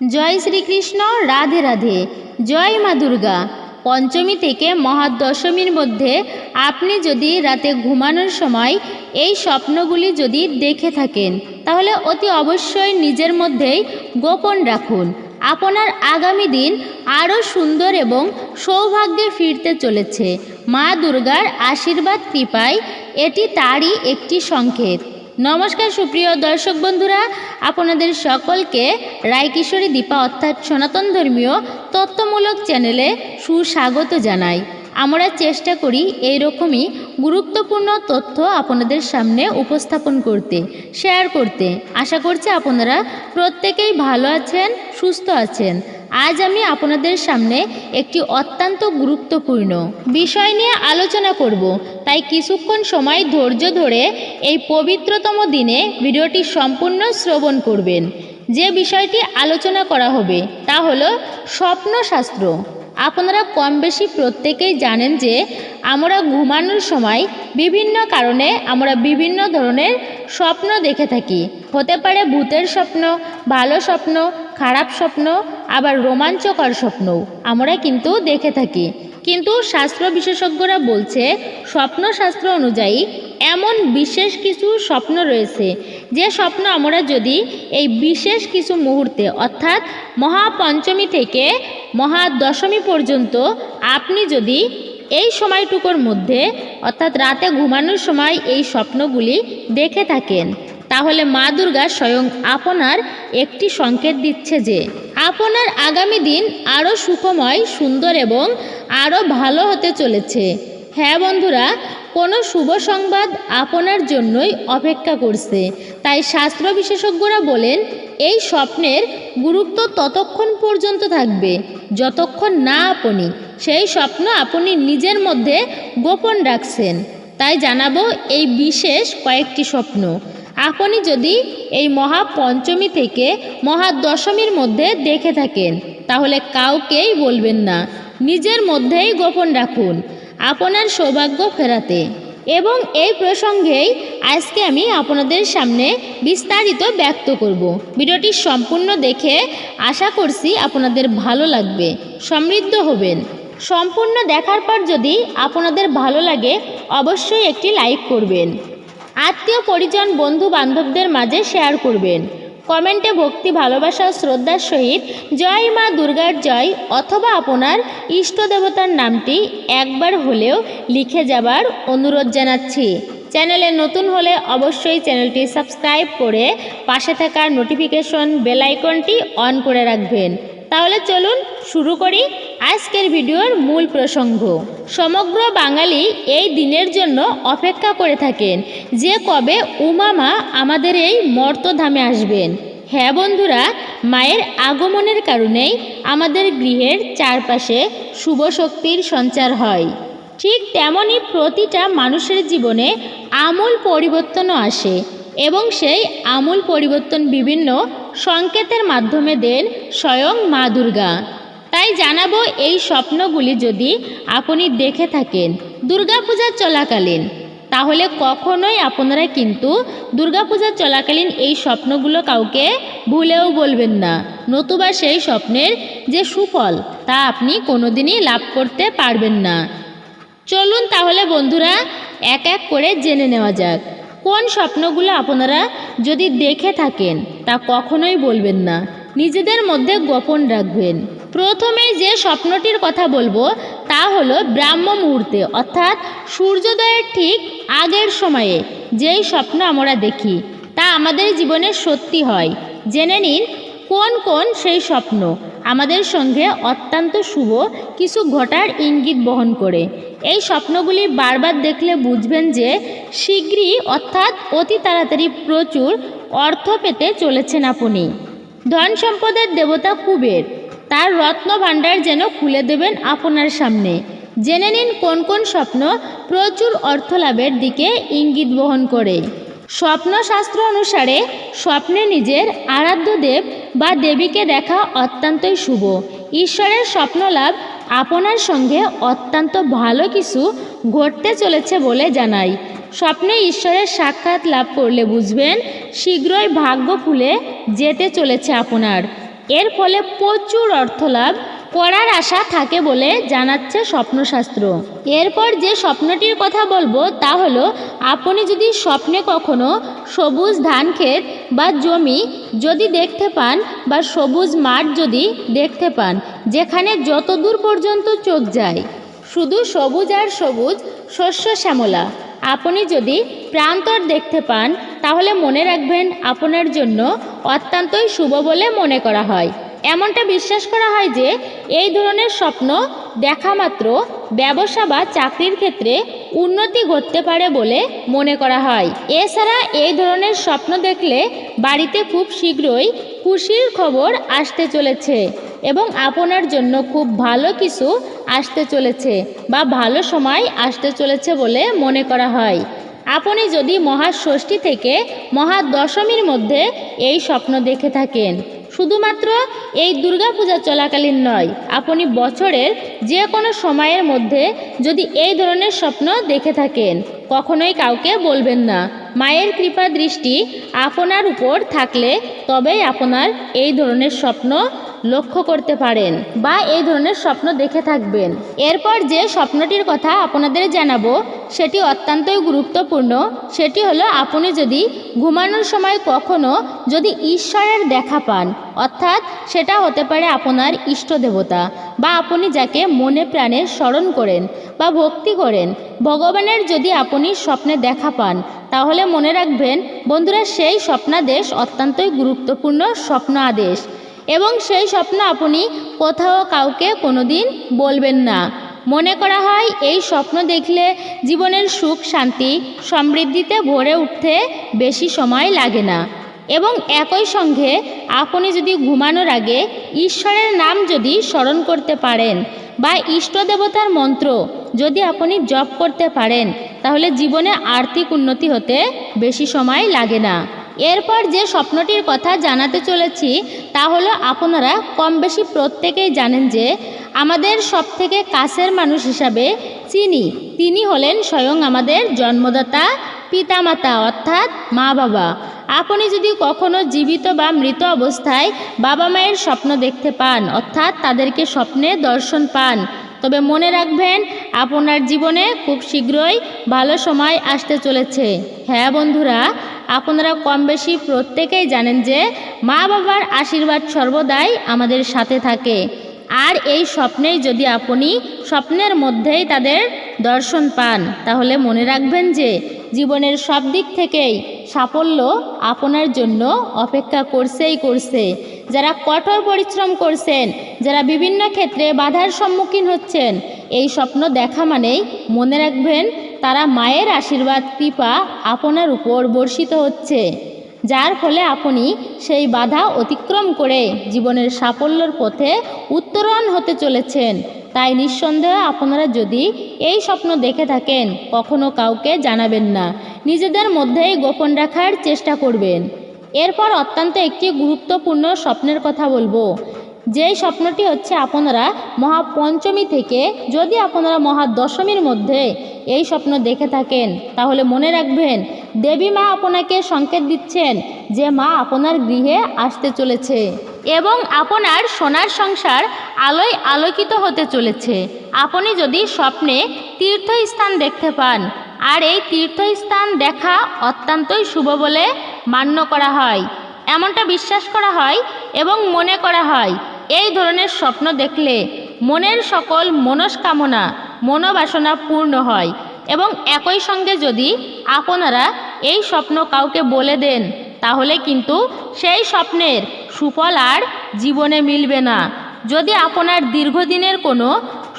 জয় শ্রীকৃষ্ণ, রাধে রাধে। জয় মা দুর্গা। পঞ্চমী থেকে মহাদশমীর মধ্যে আপনি যদি রাতে ঘুমানোর সময় এই স্বপ্নগুলি যদি দেখে থাকেন, তাহলে অতি অবশ্যই নিজের মধ্যেই গোপন রাখুন। আপনার আগামী দিন আরও সুন্দর এবং সৌভাগ্যে ফিরতে চলেছে। মা দুর্গার আশীর্বাদ কৃপায় এটি তারই একটি সংকেত। নমস্কার, সুপ্রিয় দর্শক বন্ধুরা। আপনাদের সকলকে রায়কিশোরী দীপা অর্থাৎ সনাতন ধর্মীয় তত্ত্বমূলক চ্যানেলে সুস্বাগত জানাই। আমরা চেষ্টা করি এই রকমই গুরুত্বপূর্ণ তথ্য আপনাদের সামনে উপস্থাপন করতে শেয়ার করতে। আশা করছি আপনারা প্রত্যেকেই ভালো আছেন, সুস্থ আছেন। আজ আমি আপনাদের সামনে একটি অত্যন্ত গুরুত্বপূর্ণ বিষয় নিয়ে আলোচনা করব। তাই কিছুক্ষণ সময় ধৈর্য ধরে এই পবিত্রতম দিনে ভিডিওটি সম্পূর্ণ শ্রবণ করবেন। যে বিষয়টি আলোচনা করা হবে তা হলো স্বপ্নশাস্ত্র। আপনারা কম বেশি প্রত্যেকেই জানেন যে আমরা ঘুমানোর সময় বিভিন্ন কারণে আমরা বিভিন্ন ধরনের স্বপ্ন দেখে থাকি। হতে পারে ভূতের স্বপ্ন, ভালো স্বপ্ন, খারাপ স্বপ্ন, আবার রোমাঞ্চকর স্বপ্নও আমরা কিন্তু দেখে থাকি। কিন্তু শাস্ত্র বিশেষজ্ঞরা বলছে, স্বপ্নশাস্ত্র অনুযায়ী এমন বিশেষ কিছু স্বপ্ন রয়েছে, যে স্বপ্ন আমরা যদি এই বিশেষ কিছু মুহূর্তে, অর্থাৎ মহাপঞ্চমী থেকে মহাদশমী পর্যন্ত আপনি যদি এই সময়টুকুর মধ্যে, অর্থাৎ রাতে ঘুমানোর সময় এই স্বপ্নগুলি দেখে থাকেন, তাহলে মা দুর্গা স্বয়ং আপনার একটি সংকেত দিচ্ছে যে, আপনার আগামী দিন আরও সুখময়, সুন্দর এবং আরও ভালো হতে চলেছে। হ্যাঁ বন্ধুরা কোনো শুভ সংবাদ আপনার জন্যই অপেক্ষা করছে। তাই শাস্ত্র বিশেষজ্ঞরা বলেন, এই স্বপ্নের গুরুত্ব ততক্ষণ পর্যন্ত থাকবে। যতক্ষণ না আপনি, সেই স্বপ্ন আপনি নিজের মধ্যে গোপন রাখছেন। তাই জানাব এই বিশেষ কয়েকটি স্বপ্ন। আপনি যদি এই মহাপঞ্চমী থেকে মহাদশমীর মধ্যে দেখে থাকেন, তাহলে কাউকেই বলবেন না। নিজের মধ্যেই গোপন রাখুন। আপনার সৌভাগ্য ফেরাতে। এবং এই প্রসঙ্গেই আজকে আমি আপনাদের সামনে বিস্তারিত ব্যক্ত করব। ভিডিওটি সম্পূর্ণ দেখে আশা করছি আপনাদের ভালো লাগবে। সমৃদ্ধ হবেন। সম্পূর্ণ দেখার পর যদি আপনাদের ভালো লাগে, অবশ্যই একটি লাইক করবেন। আত্মীয় পরিজন বন্ধু বান্ধবদের মাঝে শেয়ার করবেন। কমেন্টে ভক্তি, ভালোবাসা ও শ্রদ্ধার সহিত জয় মা দুর্গার জয় অথবা আপনার ইষ্ট দেবতার নামটি একবার হলেও লিখে যাবার অনুরোধ জানাচ্ছি। চ্যানেলে নতুন হলে অবশ্যই চ্যানেলটি সাবস্ক্রাইব করে পাশে থাকা নোটিফিকেশন বেলাইকনটি অন করে রাখবেন। তাহলে চলুন শুরু করি আজকের ভিডিওর মূল প্রসঙ্গ। সমগ্র বাঙালি এই দিনের জন্য অপেক্ষা করে থাকেন যে কবে উমামা আমাদের এই মর্তধামে আসবেন। হ্যাঁ বন্ধুরা, মায়ের আগমনের কারণেই আমাদের গৃহের চারপাশে শুভ শক্তির সঞ্চার হয়। ঠিক তেমনই প্রতিটা মানুষের জীবনে আমূল পরিবর্তনও আসে এবং সেই আমূল পরিবর্তন বিভিন্ন সংকেতের মাধ্যমে দেন স্বয়ং মা দুর্গা। তাই জানাব এই স্বপ্নগুলি যদি আপনি দেখে থাকেন দুর্গাপূজা চলাকালীন, তাহলে কখনোই আপনারা কিন্তু দুর্গাপূজা চলাকালীন এই স্বপ্নগুলো কাউকে ভুলেও বলবেন না। নতুবা সেই স্বপ্নের যে সুফল, তা আপনি কোনোদিনই লাভ করতে পারবেন না। চলুন তাহলে বন্ধুরা, এক এক করে জেনে নেওয়া যাক। কোন স্বপ্নগুলো আপনারা যদি দেখে থাকেন, তা কখনোই বলবেন না। নিজেদের মধ্যে গোপন রাখবেন। প্রথমে যে স্বপ্নটির কথা বলব, তা হলো ব্রাহ্ম মুহূর্তে, অর্থাৎ সূর্যোদয়ের ঠিক আগের সময়ে যেই স্বপ্ন আমরা দেখি, তা আমাদের জীবনে সত্যি হয়। জেনে নিন, কোন কোন সেই স্বপ্ন? আমাদের সঙ্গে অত্যন্ত শুভ কিছু ঘটার ইঙ্গিত বহন করে। এই স্বপ্নগুলি বারবার দেখলে বুঝবেন যে শীঘ্রই, অর্থাৎ অতি তাড়াতাড়ি প্রচুর অর্থ পেতে চলেছেন আপনি। ধন সম্পদের দেবতা কুবের, তার রত্ন ভাণ্ডার যেন খুলে দেবেন আপনার সামনে। জেনে নিন কোন কোন স্বপ্ন প্রচুর অর্থ লাভের দিকে ইঙ্গিত বহন করে। স্বপ্নশাস্ত্র অনুসারে স্বপ্নে নিজের আরাধ্য দেব বা দেবীকে দেখা অত্যন্তই শুভ। ঈশ্বরের স্বপ্নলাভ আপনার সঙ্গে অত্যন্ত ভালো কিছু ঘটতে চলেছে বলে জানাই। স্বপ্নে ঈশ্বরের সাক্ষাৎ লাভ করলে বুঝবেন, শীঘ্রই ভাগ্য খুলে যেতে চলেছে আপনার। এর ফলে প্রচুর অর্থ করার আশা থাকে বলে জানাচ্ছে স্বপ্নশাস্ত্র। এরপর যে স্বপ্নটির কথা বলব তা হলো, আপনি যদি স্বপ্নে কখনো সবুজ ধান ক্ষেত বা জমি যদি দেখতে পান বা সবুজ মাঠ যদি দেখতে পান, যেখানে যত দূর পর্যন্ত চোখ যায়, শুধু সবুজ আর সবুজ শস্য শ্যামলা, আপনি যদি প্রান্তর দেখতে পান, তাহলে মনে রাখবেন আপনার জন্য অত্যন্তই শুভ বলে মনে করা হয়। এমনটা বিশ্বাস করা হয় যে এই ধরনের স্বপ্ন দেখা মাত্র ব্যবসা বা চাকরির ক্ষেত্রে উন্নতি ঘটতে পারে বলে মনে করা হয়। এছাড়া এই ধরনের স্বপ্ন দেখলে বাড়িতে খুব শীঘ্রই খুশির খবর আসতে চলেছে এবং আপনার জন্য খুব ভালো কিছু আসতে চলেছে বা ভালো সময় আসতে চলেছে বলে মনে করা হয়। আপনি যদি মহাষষ্ঠী থেকে মহাদশমীর মধ্যে এই স্বপ্ন দেখে থাকেন শুধুমাত্র এই দুর্গাপূজা চলাকালীন নয়, আপনি বছরের যে কোনো সময়ের মধ্যে যদি এই ধরনের স্বপ্ন দেখে থাকেন, কখনোই কাউকে বলবেন না। মায়ের কৃপা দৃষ্টি আপনার উপর থাকলে তবেই আপনার এই ধরনের স্বপ্ন লক্ষ্য করতে পারেন বা এই ধরনের স্বপ্ন দেখে থাকবেন। এরপর যে স্বপ্নটির কথা আপনাদের জানাব, সেটি অত্যন্তই গুরুত্বপূর্ণ। সেটি হলো, আপনি যদি ঘুমানোর সময় কখনো যদি ঈশ্বরের দেখা পান অর্থাৎ সেটা হতে পারে আপনার ইষ্ট দেবতা বা আপনি যাকে মনে প্রাণে স্মরণ করেন বা ভক্তি করেন। ভগবানের যদি আপনি স্বপ্নে দেখা পান, তাহলে মনে রাখবেন, বন্ধুরা, সেই স্বপ্নাদেশ অত্যন্তই গুরুত্বপূর্ণ স্বপ্ন আদেশ এবং সেই স্বপ্ন আপনি কোথাও কাউকে কোনোদিন বলবেন না। মনে করা হয়, এই স্বপ্ন দেখলে জীবনের সুখ, শান্তি, সমৃদ্ধিতে ভরে উঠতে বেশি সময় লাগে না। এবং একই সঙ্গে আপনি যদি ঘুমানোর আগে ঈশ্বরের নাম যদি স্মরণ করতে পারেন বা ইষ্ট দেবতার মন্ত্র যদি আপনি জপ করতে পারেন, তাহলে জীবনে আর্থিক উন্নতি হতে বেশি সময় লাগে না। এরপর যে স্বপ্নটির কথা জানাতে চলেছি, তা হলো আপনারা কম বেশি প্রত্যেকেই জানেন যে আমাদের সবথেকে কাছের মানুষ হিসাবে চিনি। তিনি হলেন স্বয়ং আমাদের জন্মদাতা, পিতামাতা, অর্থাৎ মা বাবা আপনি যদি কখনো জীবিত বা মৃত অবস্থায় বাবা মায়ের স্বপ্ন দেখতে পান, অর্থাৎ তাদেরকে স্বপ্নে দর্শন পান, তবে মনে রাখবেন আপনার জীবনে খুব শীঘ্রই ভালো সময় আসতে চলেছে। হ্যাঁ বন্ধুরা, আপনারা কম বেশি প্রত্যেকেই জানেন যে মা বাবার আশীর্বাদ সর্বদাই আমাদের সাথে থাকে। আর এই স্বপ্নেই যদি আপনি স্বপ্নের মধ্যেই তাদের দর্শন পান, তাহলে মনে রাখবেন যে জীবনের সব দিক থেকেই সাফল্য আপনার জন্য অপেক্ষা করছেই করছে। যারা কঠোর পরিশ্রম করছেন, যারা বিভিন্ন ক্ষেত্রে বাধার সম্মুখীন হচ্ছেন, এই স্বপ্ন দেখা মানেই মনে রাখবেন, তারা মায়ের আশীর্বাদ, কৃপা আপনার উপর বর্ষিত হচ্ছে। যার ফলে আপনি সেই বাধা অতিক্রম করে জীবনের সাফল্যর পথে উত্তরণ হতে চলেছেন। তাই নিঃসন্দেহে আপনারা যদি এই স্বপ্ন দেখে থাকেন, কখনো কাউকে জানাবেন না। নিজেদের মধ্যেই গোপন রাখার চেষ্টা করবেন। এরপর অত্যন্ত একটি গুরুত্বপূর্ণ স্বপ্নের কথা বলব। যেই স্বপ্নটি হচ্ছে আপনারা মহাপঞ্চমী থেকে যদি আপনারা মহাদশমীর মধ্যে এই স্বপ্ন দেখে থাকেন, তাহলে মনে রাখবেন, দেবী মা আপনাকে সংকেত দিচ্ছেন যে মা আপনার গৃহে আসতে চলেছে। এবং আপনার সোনার সংসার আলোয় আলোকিত হতে চলেছে। আপনি যদি স্বপ্নে তীর্থস্থান দেখতে পান, আর এই তীর্থস্থান দেখা অত্যন্তই শুভ বলে মান্য করা হয়। এমনটা বিশ্বাস করা হয় এবং মনে করা হয়, এই ধরনের স্বপ্ন দেখলে মনের সকল মনস্কামনা, মনোবাসনা পূর্ণ হয় এবং একই সঙ্গে যদি আপনারা এই স্বপ্ন কাউকে বলে দেন, তাহলে কিন্তু সেই স্বপ্নের সুফল আর জীবনে মিলবে না। যদি আপনার দীর্ঘদিনের কোনো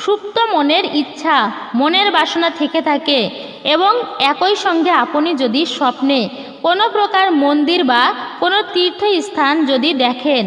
সুপ্ত মনের ইচ্ছা, মনের বাসনা থেকে থাকে এবং একই সঙ্গে আপনি যদি স্বপ্নে কোনো প্রকার মন্দির বা কোনো তীর্থস্থান যদি দেখেন,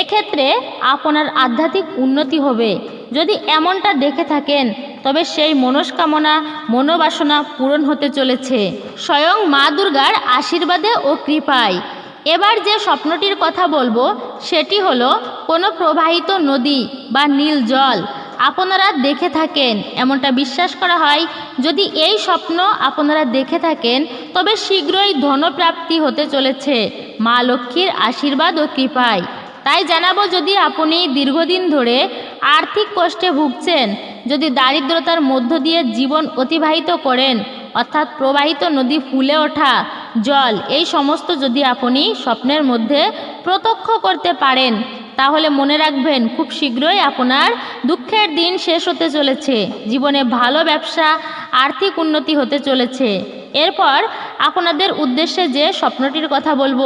এক্ষেত্রে আপনার আধ্যাত্মিক উন্নতি হবে। যদি এমনটা দেখে থাকেন, তবে সেই মনস্কামনা, মনোবাসনা পূরণ হতে চলেছে। স্বয়ং মা দুর্গার আশীর্বাদে ও কৃপায় এবার যে স্বপ্নটির কথা বলব, সেটি হলো কোনো প্রবাহিত নদী বা নীল জল। আপনারা দেখে থাকেন, এমনটা বিশ্বাস করা হয়। যদি এই স্বপ্ন আপনারা দেখে থাকেন, তবে শীঘ্রই ধনপ্রাপ্তি হতে চলেছে। মা লক্ষ্মীর আশীর্বাদ ও কৃপায়। তাই জানাব, যদি আপনি দীর্ঘদিন ধরে আর্থিক কষ্টে ভুগছেন, যদি দারিদ্রতার মধ্য দিয়ে জীবন অতিবাহিত করেন, অর্থাৎ প্রবাহিত নদী ফুলে ওঠা জল, এই সমস্ত যদি আপনি স্বপ্নের মধ্যে প্রত্যক্ষ করতে পারেন, তাহলে মনে রাখবেন খুব শীঘ্রই আপনার দুঃখের দিন শেষ হতে চলেছে। জীবনে ভালো ব্যবসা, আর্থিক উন্নতি হতে চলেছে। এরপর আপনাদের উদ্দেশ্যে যে স্বপ্নটির কথা বলব,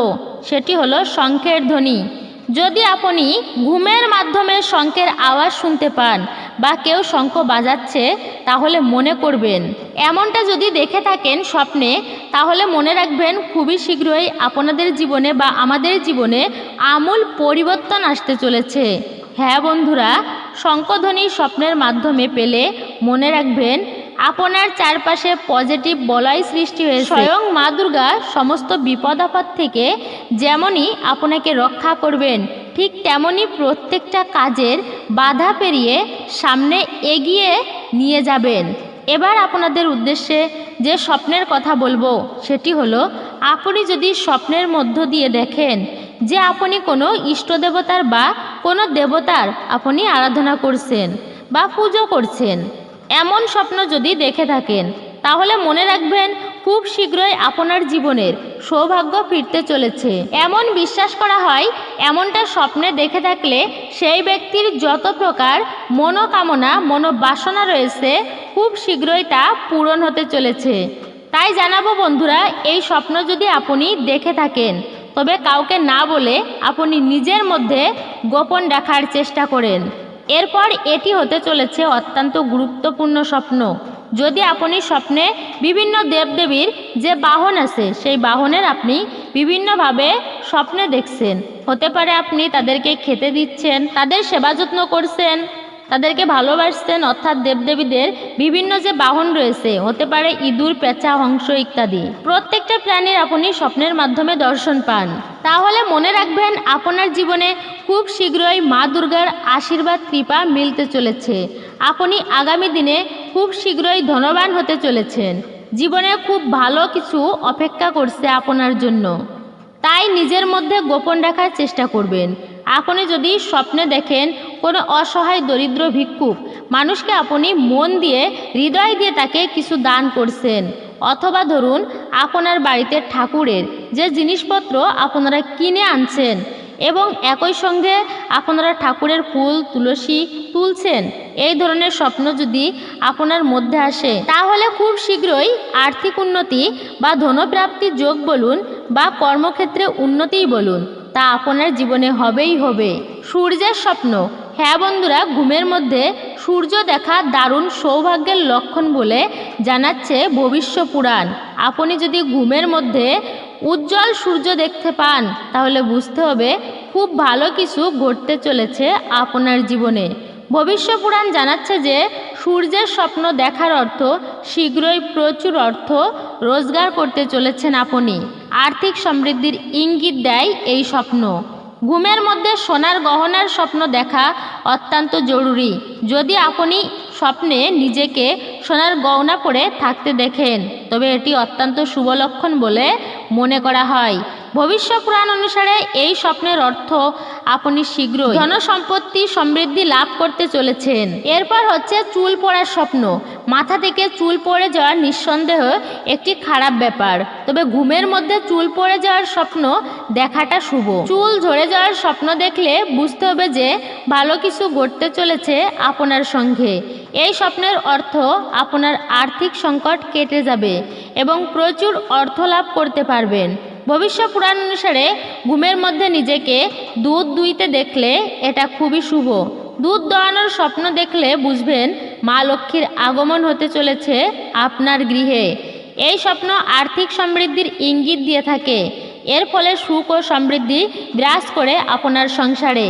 সেটি হলো শঙ্খের ধ্বনি। যদি আপনি ঘুমের মাধ্যমে শঙ্খের আওয়াজ শুনতে পান বা কেউ শঙ্খ বাজাচ্ছে, তাহলে মনে করবেন, এমনটা যদি দেখে থাকেন স্বপ্নে, তাহলে মনে রাখবেন খুবই শীঘ্রই আপনাদের জীবনে বা আমাদের জীবনে আমূল পরিবর্তন আসতে চলেছে। হ্যাঁ বন্ধুরা, শঙ্খধ্বনি স্বপ্নের মাধ্যমে পেলে মনে রাখবেন আপনার চারপাশে পজিটিভ বলয় সৃষ্টি হয়েছে। স্বয়ং মা দুর্গা সমস্ত বিপদ আপদ থেকে যেমনই আপনাকে রক্ষা করবেন, ঠিক তেমনই প্রত্যেকটা কাজের বাধা পেরিয়ে সামনে এগিয়ে নিয়ে যাবেন। এবার আপনাদের উদ্দেশ্যে যে স্বপ্নের কথা বলব, সেটি হলো, আপনি যদি স্বপ্নের মধ্য দিয়ে দেখেন যে আপনি কোনো ইষ্ট দেবতার বা কোনো দেবতার আপনি আরাধনা করছেন বা পুজো করছেন এমন স্বপ্ন যদি দেখে থাকেন, তাহলে মনে রাখবেন খুব শীঘ্রই আপনার জীবনের সৌভাগ্য ফিরতে চলেছে। এমন বিশ্বাস করা হয়, এমনটা স্বপ্নে দেখে থাকলে সেই ব্যক্তির যত প্রকার মনোকামনা, মনোবাসনা রয়েছে, খুব শীঘ্রই তা পূরণ হতে চলেছে। তাই জানাব বন্ধুরা, এই স্বপ্ন যদি আপনি দেখে থাকেন, তবে কাউকে না বলে আপনি নিজের মধ্যে গোপন রাখার চেষ্টা করেন। এরপর এটি হতে চলেছে অত্যন্ত গুরুত্বপূর্ণ স্বপ্ন। যদি আপনি স্বপ্নে বিভিন্ন দেবদেবীর যে বাহন আছে, সেই বাহনের আপনি বিভিন্নভাবে স্বপ্নে দেখছেন। হতে পারে আপনি তাদেরকে খেতে দিচ্ছেন, তাদের সেবা যত্ন করছেন। তাদেরকে ভালোবাসছেন অর্থাৎ দেবদেবীদের বিভিন্ন যে বাহন রয়েছে, হতে পারে ইঁদুর, পেঁচা, হংস ইত্যাদি। প্রত্যেকটা প্রাণীর আপনি স্বপ্নের মাধ্যমে দর্শন পান। তাহলে মনে রাখবেন, আপনার জীবনে খুব শীঘ্রই মা দুর্গার আশীর্বাদ, কৃপা মিলতে চলেছে। আপনি আগামী দিনে খুব শীঘ্রই ধনবান হতে চলেছেন। জীবনে খুব ভালো কিছু অপেক্ষা করছে আপনার জন্য। তাই নিজের মধ্যে গোপন রাখার চেষ্টা করবেন। আপনি যদি স্বপ্নে দেখেন কোনো অসহায় দরিদ্র ভিক্ষুক, মানুষকে আপনি মন দিয়ে, হৃদয় দিয়ে তাকে কিছু দান করছেন। অথবা ধরুন, আপনার বাড়িতে ঠাকুরের যে জিনিসপত্র আপনারা কিনে আনছেন এবং একই সঙ্গে আপনারা ঠাকুরের ফুল, তুলসী তুলছেন, এই ধরনের স্বপ্ন যদি আপনার মধ্যে আসে, তাহলে খুব শীঘ্রই আর্থিক উন্নতি বা ধনপ্রাপ্তি যোগ বলুন বা কর্মক্ষেত্রে উন্নতিই বলুন। তা আপনার জীবনে হবেই হবে। সূর্যের স্বপ্ন। হ্যাঁ বন্ধুরা, ঘুমের মধ্যে সূর্য দেখা দারুণ সৌভাগ্যের লক্ষণ বলে জানাচ্ছে ভবিষ্য পুরাণ। আপনি যদি ঘুমের মধ্যে উজ্জ্বল সূর্য দেখতে পান, তাহলে বুঝতে হবে খুব ভালো কিছু ঘটতে চলেছে আপনার জীবনে। ভবিষ্য পুরাণ জানাচ্ছে যে, সূর্যের স্বপ্ন দেখার অর্থ শীঘ্রই প্রচুর অর্থ রোজগার করতে চলেছেন আপনি। আর্থিক সমৃদ্ধির ইঙ্গিত দেয় এই স্বপ্ন। ঘুমের মধ্যে সোনার গহনার স্বপ্ন দেখা অত্যন্ত জরুরি। যদি আপনি স্বপ্নে নিজেকে সোনার গহনা পরে থাকতে দেখেন, তবে এটি অত্যন্ত শুভ লক্ষণ বলে মনে করা হয়। ভবিষ্য পুরাণ অনুসারে এই স্বপ্নের অর্থ আপনি শীঘ্রই ধনসম্পত্তি সমৃদ্ধি লাভ করতে চলেছেন। এরপর হচ্ছে চুল পড়ার স্বপ্ন। মাথা থেকে চুল পড়ে যাওয়ার নিঃসন্দেহ একটি খারাপ ব্যাপার। তবে ঘুমের মধ্যে চুল পড়ে যাওয়ার স্বপ্ন দেখাটা শুভ। চুল ঝরে যাওয়ার স্বপ্ন দেখলে বুঝতে হবে যে ভালো কিছু ঘটতে চলেছে আপনার সঙ্গে। এই স্বপ্নের অর্থ আপনার আর্থিক সংকট কেটে যাবে এবং প্রচুর অর্থ লাভ করতে পারবেন। ভবিষ্য পুরাণ অনুসারে ঘুমের মধ্যে নিজেকে দুধ দুইতে দেখলে এটা খুবই শুভ। দুধ দোয়ানোর স্বপ্ন দেখলে বুঝবেন মা লক্ষ্মীর আগমন হতে চলেছে আপনার গৃহে। এই স্বপ্ন আর্থিক সমৃদ্ধির ইঙ্গিত দিয়ে থাকে। এর ফলে সুখ ও সমৃদ্ধি বিরাজ করে আপনার সংসারে।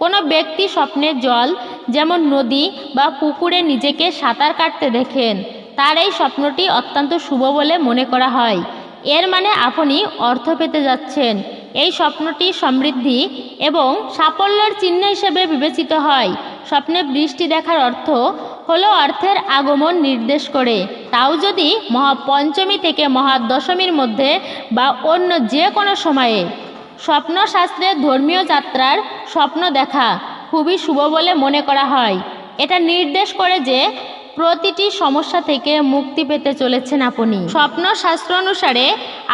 কোনো ব্যক্তি স্বপ্নে জল, যেমন নদী বা পুকুরে নিজেকে সাঁতার কাটতে দেখেন, তার এই স্বপ্নটি অত্যন্ত শুভ বলে মনে করা হয়। এর মানে আপনি অর্থ পেতে যাচ্ছেন। এই স্বপ্নটি সমৃদ্ধি এবং সাফল্যের চিহ্ন হিসেবে বিবেচিত হয়। স্বপ্নে বৃষ্টি দেখার অর্থ হলো অর্থের আগমন নির্দেশ করে। তাও যদি মহাপঞ্চমী থেকে মহাদশমীর মধ্যে বা অন্য যে কোনো সময়ে। স্বপ্নশাস্ত্রে ধর্মীয় যাত্রার স্বপ্ন দেখা খুবই শুভ বলে মনে করা হয়। এটা নির্দেশ করে যে প্রতিটি সমস্যা থেকে মুক্তি পেতে চলেছেন আপনি। স্বপ্ন শাস্ত্র অনুসারে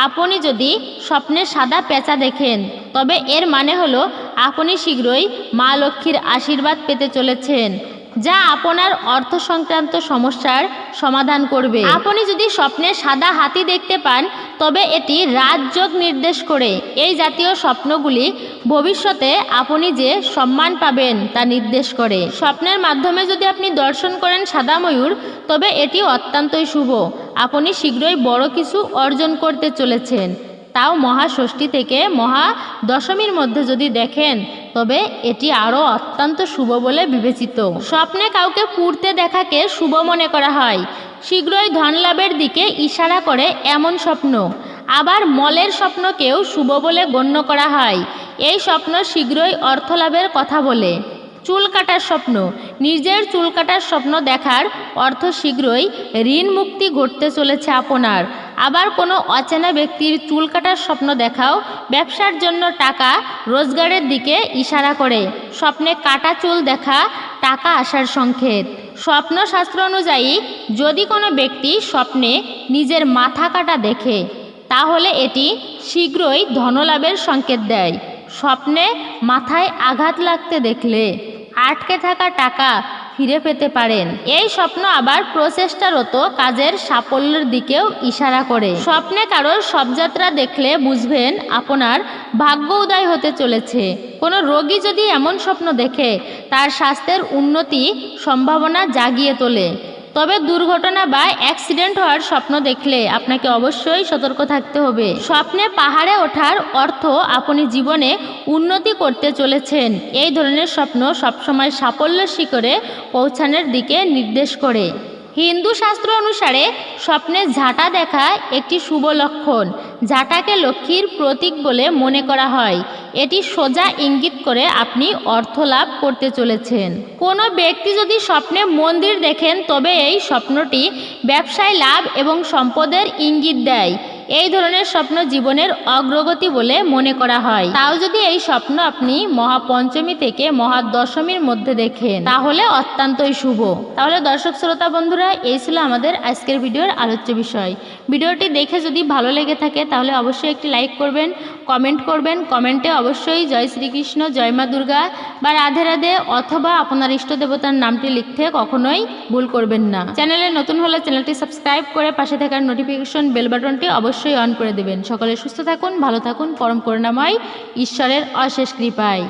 আপনি যদি স্বপ্নে সাদা পেঁচা দেখেন, তবে এর মানে হলো আপনি শীঘ্রই মা লক্ষ্মীর আশীর্বাদ পেতে চলেছেন। যা আপনার অর্থ সংক্রান্ত সমস্যার সমাধান করবে। আপনি যদি স্বপ্নে সাদা হাতি দেখতে পান, তবে এটি রাজযোগ নির্দেশ করে। এই জাতীয় স্বপ্নগুলি ভবিষ্যতে আপনি যে সম্মান পাবেন তা নির্দেশ করে। স্বপ্নের মাধ্যমে যদি আপনি দর্শন করেন সাদা ময়ূর, তবে এটি অত্যন্তই শুভ। আপনি শীঘ্রই বড় কিছু অর্জন করতে চলেছেন। তাও মহাষষ্ঠী থেকে মহা দশমীর মধ্যে যদি দেখেন, তবে এটি আরও অত্যন্ত শুভ বলে বিবেচিত। স্বপ্নে কাউকে পুড়তে দেখাকে শুভ মনে করা হয়। শীঘ্রই ধনলাভের দিকে ইশারা করে এমন স্বপ্ন। আবার মলের স্বপ্নকেও শুভ বলে গণ্য করা হয়। এই স্বপ্ন শীঘ্রই অর্থলাভের কথা বলে। চুল কাটার স্বপ্ন। নিজের চুল কাটার স্বপ্ন দেখার অর্থ শীঘ্রই ঋণ মুক্তি ঘটতে চলেছে আপনার। আবার কোনো অচেনা ব্যক্তির চুল কাটার স্বপ্ন দেখাও ব্যবসার জন্য টাকা রোজগারের দিকে ইশারা করে। স্বপ্নে কাটা চুল দেখা টাকা আসার সংকেত। স্বপ্নশাস্ত্র অনুযায়ী যদি কোনো ব্যক্তি স্বপ্নে নিজের মাথা কাটা দেখে, তাহলে এটি শীঘ্রই ধনলাভের সংকেত দেয়। স্বপ্নে মাথায় আঘাত লাগতে দেখলে আটকে থাকা টাকা ফিরে পেতে পারেন। এই স্বপ্ন আবার প্রচেষ্টারত কাজের সাফল্যের দিকেও ইশারা করে। স্বপ্নে কারোর শবযাত্রা দেখলে বুঝবেন আপনার ভাগ্য উদয় হতে চলেছে। কোনো রোগী যদি এমন স্বপ্ন দেখে, তার স্বাস্থ্যের উন্নতি সম্ভাবনা জাগিয়ে তোলে। তবে দুর্ঘটনা বা অ্যাক্সিডেন্ট হওয়ার স্বপ্ন দেখলে আপনাকে অবশ্যই সতর্ক থাকতে হবে। স্বপ্নে পাহাড়ে ওঠার অর্থ আপনি জীবনে উন্নতি করতে চলেছেন। এই ধরনের স্বপ্ন সবসময় সাফল্য শিখরে পৌঁছানোর দিকে নির্দেশ করে। হিন্দু শাস্ত্র অনুসারে স্বপ্নে ঝাঁটা দেখা একটি শুভ লক্ষণ। ঝাঁটাকে লক্ষ্মীর প্রতীক বলে মনে করা হয়। এটি সোজা ইঙ্গিত করে আপনি অর্থ লাভ করতে চলেছেন। কোনো ব্যক্তি যদি স্বপ্নে মন্দির দেখেন, তবে এই স্বপ্নটি ব্যবসায় লাভ এবং সম্পদের ইঙ্গিত দেয়। এই ধরনের স্বপ্ন জীবনের অগ্রগতি বলে মনে করা হয়। তাও যদি এই স্বপ্ন আপনি মহাপঞ্চমী থেকে মহাদশমীর মধ্যে দেখেন, তাহলে অত্যন্তই শুভ। তাহলে দর্শক, শ্রোতা, বন্ধুরা, এই ছিল আমাদের আজকের ভিডিওর আলোচ্য বিষয়। ভিডিওটি দেখে যদি ভালো লেগে থাকে, তাহলে অবশ্যই একটি লাইক করবেন কমেন্ট করবেন কমেন্টে অবশ্যই জয় শ্রীকৃষ্ণ, জয় মা দুর্গা বা রাধে রাধে অথবা আপনার ইষ্ট দেবতার নামটি লিখতে কখনোই ভুল করবেন না। চ্যানেলে নতুন হলে চ্যানেলটি সাবস্ক্রাইব করে পাশে থাকার নোটিফিকেশন বেল বাটনটি অবশ্যই অন করে দেবেন। সকলে সুস্থ থাকুন, ভালো থাকুন, পরম করুণাময়, ঈশ্বরের অশেষ কৃপায়।